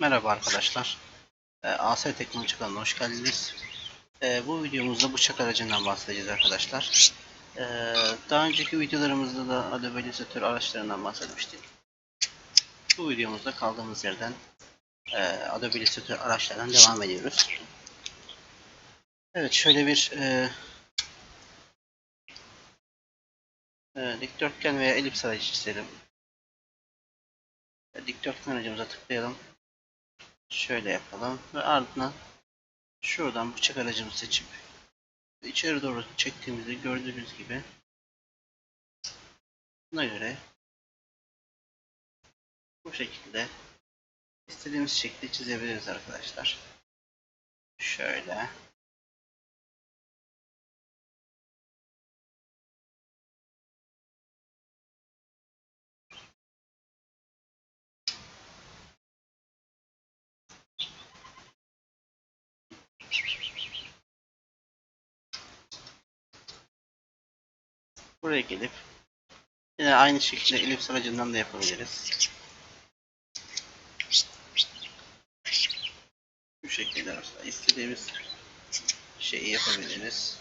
Merhaba arkadaşlar. Ee, AS Teknoloji kanalına hoş geldiniz. Ee, bu videomuzda bıçak aracından bahsedeceğiz arkadaşlar. Ee, daha önceki videolarımızda da Adobe Illustrator araçlarından bahsetmiştik. Bu videomuzda kaldığımız yerden e, Adobe Illustrator araçlarından devam ediyoruz. Evet şöyle bir e, e, dikdörtgen veya elips aracı çizelim. E, Dikdörtgen aracımıza tıklayalım. Şöyle yapalım ve ardından şuradan bıçak aracımızı seçip içeri doğru çektiğimizde gördüğünüz gibi buna göre bu şekilde istediğimiz şekli çizebiliriz arkadaşlar. Şöyle. Buraya gelip yine aynı şekilde elips aracından da yapabiliriz. Bu şekilde aslında istediğimiz şeyi yapabiliriz.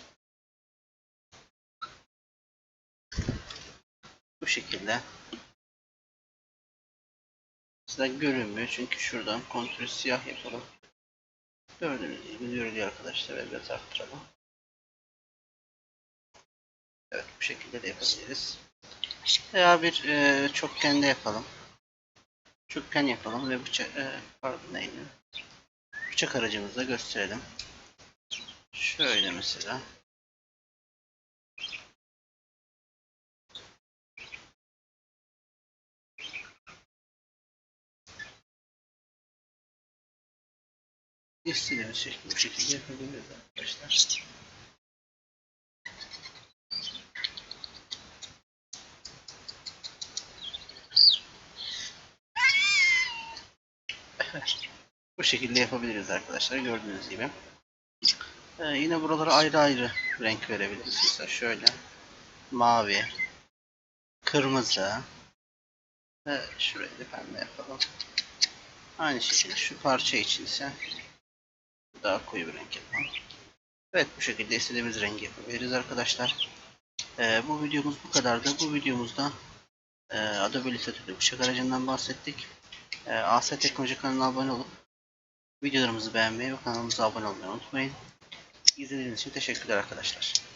Bu şekilde. Size görünmüyor çünkü şuradan kontrol siyah yapalım. Gördüğünüz gibi görülüyor arkadaşlar ve biraz arttıralım. Evet bu şekilde de yapabiliriz. Veya bir e, çokgende yapalım. Çokgen yapalım ve bıçak e, pardon neydi? Bıçak aracımızda gösterelim. Şöyle mesela. İstediğimiz şekilde bu şekilde yapabiliriz arkadaşlar. Bu şekilde yapabiliriz arkadaşlar gördüğünüz gibi. Ee, yine buralara ayrı ayrı renk verebiliriz. Mesela şöyle mavi, kırmızı ve şurayı da pembe yapalım. Aynı şekilde şu parça için ise daha koyu bir renk yapalım. Evet bu şekilde istediğimiz rengi yapabiliriz arkadaşlar. Ee, bu videomuz bu kadardı. Bu videomuzda e, Adobe Illustrator'da bıçak aracından bahsettik. E, AS Teknoloji kanalına abone olup videolarımızı beğenmeyi ve kanalımıza abone olmayı unutmayın. İzlediğiniz için teşekkürler arkadaşlar.